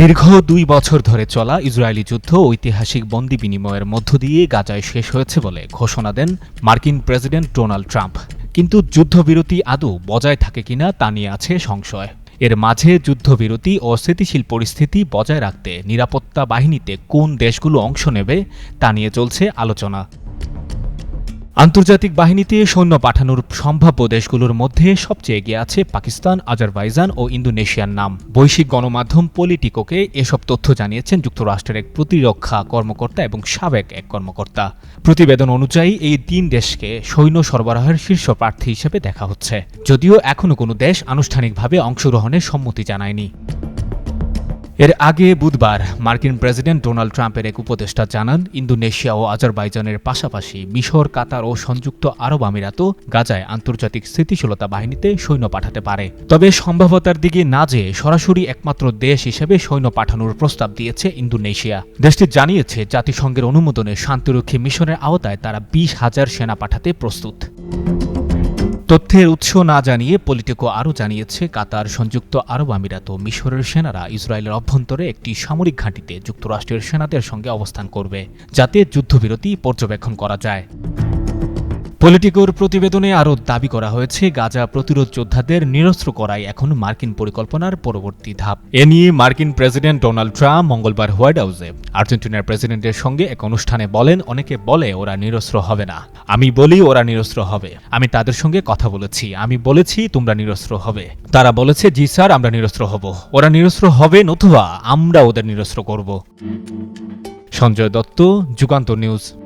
দীর্ঘ দুই বছর ধরে চলা ইসরায়েলি যুদ্ধ ঐতিহাসিক বন্দি বিনিময়ের মধ্য দিয়ে গাজায় শেষ হয়েছে বলে ঘোষণা দেন মার্কিন প্রেসিডেন্ট ডোনাল্ড ট্রাম্প। কিন্তু যুদ্ধবিরতি আদৌ বজায় থাকে কিনা তা নিয়ে আছে সংশয়। এর মাঝে যুদ্ধবিরতি ও স্থিতিশীল পরিস্থিতি বজায় রাখতে নিরাপত্তা বাহিনীতে কোন দেশগুলো অংশ নেবে তা নিয়ে চলছে আলোচনা। আন্তর্জাতিক বাহিনীতে সৈন্য পাঠানোর সম্ভাব্য দেশগুলোর মধ্যে সবচেয়ে এগিয়ে আছে পাকিস্তান, আজারবাইজান ও ইন্দোনেশিয়ার নাম। বৈশ্বিক গণমাধ্যম পলিটিকোকে এসব তথ্য জানিয়েছেন যুক্তরাষ্ট্রের এক প্রতিরক্ষা কর্মকর্তা এবং সাবেক এক কর্মকর্তা। প্রতিবেদন অনুযায়ী, এই তিন দেশকে সৈন্য সরবরাহের শীর্ষ প্রার্থী হিসেবে দেখা হচ্ছে। যদিও এখনও কোনো দেশ আনুষ্ঠানিকভাবে অংশগ্রহণের সম্মতি জানায়নি। এর আগে বুধবার মার্কিন প্রেসিডেন্ট ডোনাল্ড ট্রাম্পের এক উপদেষ্টা জানান, ইন্দোনেশিয়া ও আজারবাইজানের পাশাপাশি মিশর, কাতার ও সংযুক্ত আরব আমিরাতও গাজায় আন্তর্জাতিক স্থিতিশীলতা বাহিনীতে সৈন্য পাঠাতে পারে। তবে সম্ভাবতার দিকে না যেয়ে সরাসরি একমাত্র দেশ হিসেবে সৈন্য পাঠানোর প্রস্তাব দিয়েছে ইন্দোনেশিয়া। দেশটি জানিয়েছে, জাতিসংঘের অনুমোদনে শান্তিরক্ষী মিশনের আওতায় তারা বিশ হাজার সেনা পাঠাতে প্রস্তুত। তথ্যের উৎস না জানিয়ে পলিটিকো আরও জানিয়েছে, কাতার সংযুক্ত আরব আমিরাত ও মিশরের সেনারা ইসরায়েলের অভ্যন্তরে একটি সামরিক ঘাঁটিতে যুক্তরাষ্ট্রের সেনাদের সঙ্গে অবস্থান করবে, যাতে যুদ্ধবিরতি পর্যবেক্ষণ করা যায়। পলিটিকোর প্রতিবেদনে আরও দাবি করা হয়েছে, গাজা প্রতিরোধ যোদ্ধাদের নিরস্ত্র করাই এখন মার্কিন পরিকল্পনার পরবর্তী ধাপ। এ নিয়ে মার্কিন প্রেসিডেন্ট ডোনাল্ড ট্রাম্প মঙ্গলবার হোয়াইট হাউসে আর্জেন্টিনার প্রেসিডেন্টের সঙ্গে এক অনুষ্ঠানে বলেন, অনেকে বলে ওরা নিরস্ত্র হবে না। আমি বলি ওরা নিরস্ত্র হবে। আমি তাদের সঙ্গে কথা বলেছি। আমি বলেছি তোমরা নিরস্ত্র হবে। তারা বলেছে, জি স্যার, আমরা নিরস্ত্র হব। ওরা নিরস্ত্র হবে নতুবা আমরা ওদের নিরস্ত্র করব। সঞ্জয় দত্ত যুগান্ত নিউজ।